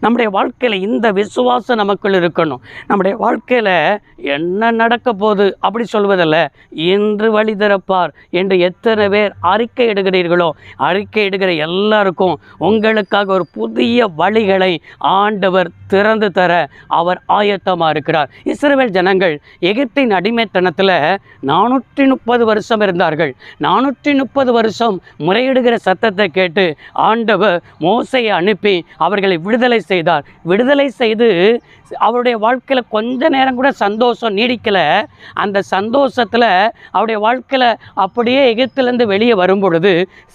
நம்முடைய வாழ்க்கையில் இந்த விசுவாசம் நமக்குள் இருக்கணும். நம்முடைய வாழ்க்கையில் என்ன நடக்க போகுது அப்படி சொல்வதில்ல. இன்று வழி திறப்பார் என்று எத்தனை பேர் அறிக்கை இடுகிறீர்களோ அறிக்கை இடுகிற எல்லாருக்கும் உங்களுக்காக ஒரு புதிய வழிகளை ஆண்டவர் திறந்து தர அவர் ஆயத்தமாக இருக்கிறார். இஸ்ரேல் ஜனங்கள் எகிப்தின் அடிமைத்தனத்தில் நானூற்றி முப்பது வருஷம் இருந்தார்கள். நானூற்றி முப்பது வருஷம் முறையிடுகிற சத்தத்தை கேட்டு ஆண்டவர் மோசையை அனுப்பி அவர்களை விடுதலை செய்தார். விடுதலை செய்து அவருடைய வாழ்க்கையில் கொஞ்ச நேரம் கூட சந்தோஷம் நீடிக்கலை. அந்த சந்தோஷத்தில் அவருடைய வாழ்க்கையில் அப்படியே எகிப்திலிருந்து வெளியே வரும் பொழுது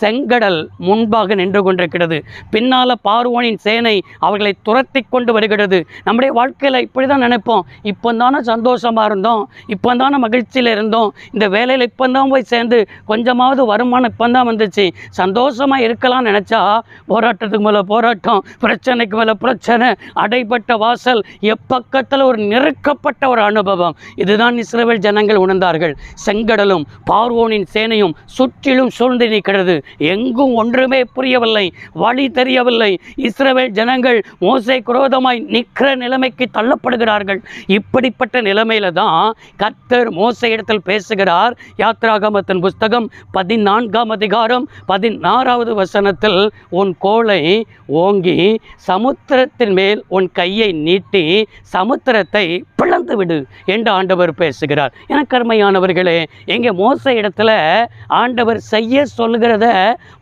செங்கடல் முன்பாக நின்று கொண்டிருக்கிறது. பின்னால் பார்வோனின் சேனை அவர்களை துரத்தி கொண்டு வருகிறது. நம்முடைய வாழ்க்கையில் இப்படி தான் நினைப்போம். இப்போ தானே சந்தோஷமாக இருந்தோம். இப்போ தானே மகிழ்ச்சியில் இருந்தோம். இந்த வேலையில் இப்போ தான் போய் சேர்ந்து கொஞ்சமாவது வருமானம் இப்போ தான் வந்துச்சு. சந்தோஷமாக இருக்கலாம்னு நினச்சா போராட்டத்துக்கு மேலே போராட்டம் பிரச்சனைக்கு மேலே பிரச்சனை அடைப்பட்ட வாசல் எப்பக்கத்தில் ஒரு நெருக்கப்பட்ட ஒரு அனுபவம். இதுதான் இஸ்ரேல் ஜனங்கள் உணர்ந்தார்கள். செங்கடலும் பார்வோனின் சேனையும் சுற்றிலும் சூழ்ந்து நிற்கிறது. எங்கும் ஒன்றுமே புரியவில்லை வழி தெரியவில்லை. இஸ்ரேல் ஜனங்கள் மோசை குரோதமாய் நிற்கிற நிலைமைக்கு தள்ளப்படுகிறார்கள். இப்படிப்பட்ட நிலைமையில தான் கர்த்தர் மோசை இடத்தில் பேசுகிறார். யாத்ராகமத்தின் புஸ்தகம் பதினான்காம் அதிகாரம் பதினாறாவது வசனத்தில் உன் கோலை ஓங்கி சமுத்திரத்தின் மேல் உன் கையை நீட்டி சமுத்திரத்தை பிளந்து விடு என்று ஆண்டவர் பேசுகிறார். எனக்கு கருமையானவர்களே எங்கே மோச இடத்துல ஆண்டவர் செய்ய சொல்கிறத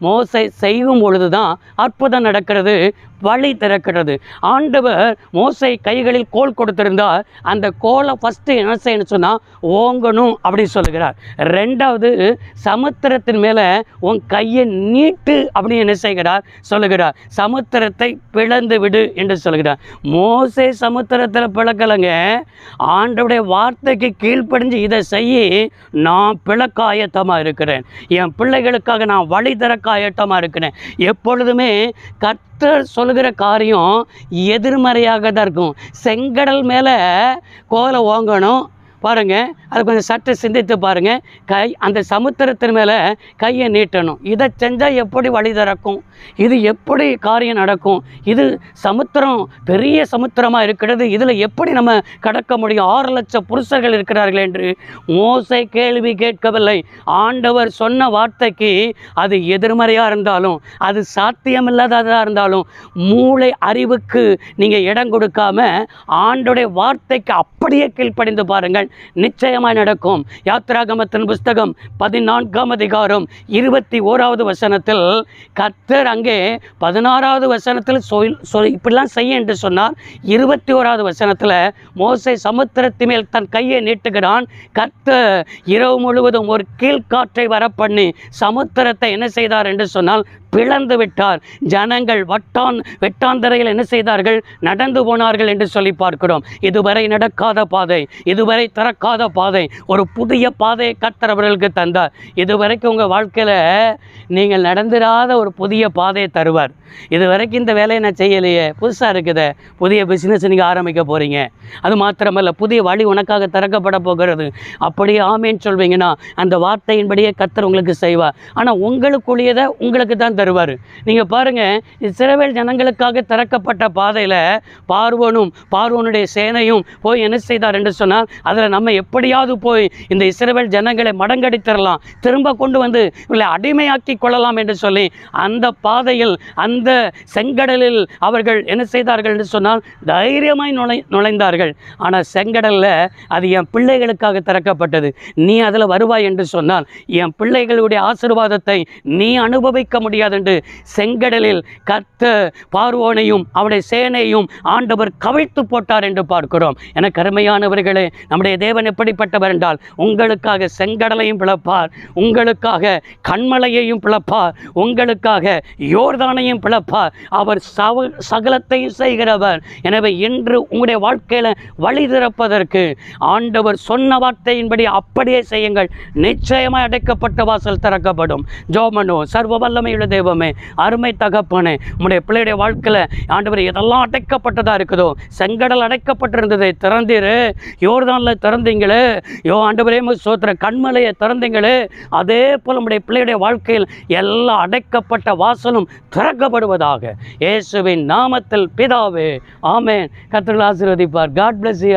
மோசை செய்யும் பொழுது தான் அற்புதம் நடக்கிறது வழி திறக்கிறது. ஆண்டவர் மோசை கைகளில் கோல் கொடுத்திருந்தார். அந்த கோலை ஃபஸ்ட்டு என்ன செய்யணும் சொன்னால் ஓங்கணும் அப்படி சொல்லுகிறார். ரெண்டாவது சமுத்திரத்தின் மேலே உன் கையை நீட்டு அப்படின்னு என்ன செய்கிறார்? சொல்லுகிறார். சமுத்திரத்தை பிளந்து விடு என்று சொல்கிறார். மோசே சமுத்திரத்தில் பிளக்கலைங்க. ஆண்டவுடைய வார்த்தைக்கு கீழ்ப்படிஞ்சு இதை செய்ய நான் பிளக்க ஆயத்தமாக இருக்கிறேன். என் பிள்ளைகளுக்காக நான் வழி திறக்க ஆயத்தமாக இருக்கிறேன். எப்பொழுதுமே கர்த்தர் சொல்லுகிற காரியம் எதிர்மறையாக தான் இருக்கும். செங்கடல் மேலே கோலை ஓங்கணும் பாருங்கள் அது கொஞ்சம் சற்று சிந்தித்து பாருங்கள் கை அந்த சமுத்திரத்தின் மேலே கையை நீட்டணும். இதை செஞ்சால் எப்படி வழி திறக்கும்? இது எப்படி காரியம் நடக்கும்? இது சமுத்திரம் பெரிய சமுத்திரமாக இருக்கிறது. இதில் எப்படி நம்ம கடக்க முடியும்? ஆறு லட்சம் புருஷர்கள் இருக்கிறார்கள் என்று மோசை கேள்வி கேட்கவில்லை. ஆண்டவர் சொன்ன வார்த்தைக்கு அது எதிர்மறையாக இருந்தாலும் அது சாத்தியமில்லாததாக இருந்தாலும் மூளை அறிவுக்கு நீங்கள் இடம் கொடுக்காம ஆண்டோடைய வார்த்தைக்கு அப்படியே கீழ்ப்படிந்து பாருங்கள். நிச்சயமாய் நடக்கும். யாத்ராகமத்தின் புஸ்தகம் பதினான்காம் அதிகாரம் இருபத்தி ஓராவது வசனத்தில் கர்த்தர் அங்கே பதினாறாவது வசனத்தில் சொல் சொல் இப்படிலாம் செய்ய என்று சொன்னார். இருபத்தி ஓராவது வசனத்தில் மோசை சமுத்திரத்து மேல் தன் கையை நீட்டுகிறான். கர்த்தர் இரவு முழுவதும் ஒரு கீழ்காற்றை வரப்பண்ணி சமுத்திரத்தை என்ன செய்தார் என்று சொன்னால் பிளந்து விட்டார். ஜனங்கள் வட்டான் வெட்டாந்தரையில் என்ன செய்தார்கள்? நடந்து போனார்கள் என்று சொல்லி பார்க்கிறோம். இதுவரை நடக்காத பாதை. இதுவரை திறக்காத பாதை ஒரு புதிய பாதையை கர்த்தர் அவர்களுக்கு தந்தார். இதுவரைக்கும் உங்கள் வாழ்க்கையில் நீங்கள் நடந்துடாத ஒரு புதிய பாதையை தருவார். இது வரைக்கும் இந்த வேலையை நான் செய்யலையே புதுசாக இருக்குதே. புதிய பிஸ்னஸ் நீங்கள் ஆரம்பிக்க போகிறீங்க அது மாத்திரமல்ல புதிய வழி உனக்காக திறக்கப்பட போகிறது. அப்படியே ஆமேன்னு சொல்வீங்கன்னா அந்த வார்த்தையின்படியே கத்தர் உங்களுக்கு செய்வார். ஆனால் உங்களுக்குரியதை உங்களுக்கு தான் தருவார். நீங்கள் பாருங்கள் இஸ்ரவேல் ஜனங்களுக்காக திறக்கப்பட்ட பாதையில் பார்வனும் பார்வனுடைய சேனையும் போய் என்ன செய்தார் என்று சொன்னால் அதில் நம்ம எப்படியாவது போய் இந்த இஸ்ரேல் ஜனங்களை மடங்கடித்தரலாம் திரும்ப கொண்டு வந்து இவர்களை அடிமையாக்கி கொள்ளலாம் என்று சொல்லி அந்த பாதையில் அந்த செங்கடலில் அவர்கள் என்ன செய்தார்கள் என்று சொன்னால் தைரியமாய் நுழை நுழைந்தார்கள். ஆனால் செங்கடலில் அது என் பிள்ளைகளுக்காக திறக்கப்பட்டது. நீ அதில் வருவாய் என்று சொன்னால் என் பிள்ளைகளுடைய ஆசீர்வாதத்தை நீ அனுபவிக்க முடியாது என்று செங்கடலில் கர்த்த பார்வோனையும் அவனுடைய சேனையும் ஆண்டவர் கவிழ்த்து போட்டார் என்று பார்க்கிறோம். என கருமையானவர்களே நம்முடைய நம்முடைய தேவன் எப்படிப்பட்டவர் என்றால் உங்களுக்காக செங்கடலையும் பிளப்பார் உங்களுக்காக கண்மலையையும் பிளப்பார் உங்களுக்காக யோர்தானையும் பிளப்பார். அவர் சவ சகலத்தையும் செய்கிறவர். எனவே இன்று உங்களுடைய வாழ்க்கையில் வழி திறப்பதற்கு ஆண்டவர் சொன்ன வார்த்தையின்படி அப்படியே செய்யுங்கள். நிச்சயமாக அடைக்கப்பட்ட வாசல் திறக்கப்படும். ஜோமனோ சர்வ வல்லமையுள்ள தெய்வமே அருமை தகப்பனே உங்களுடைய பிள்ளையுடைய வாழ்க்கையில் ஆண்டவர் எதெல்லாம் அடைக்கப்பட்டதாக இருக்குதோ செங்கடல் அடைக்கப்பட்டிருந்ததை திறந்திரு. யோர்தானில் திறந்தீங்களே? யோ ஆண்டவரே சோத்திர கண்மலையை திறந்தீங்களே? அதே போல் நம்முடைய பிள்ளையுடைய வாழ்க்கையில் எல்லா அடைக்கப்பட்ட வாசலும் திறக்கப்படுவதாக இயேசுவின் நாமத்தில் பிதாவே. ஆமேன். கத்திரல் ஆசீர்வதிப்பார். God plus you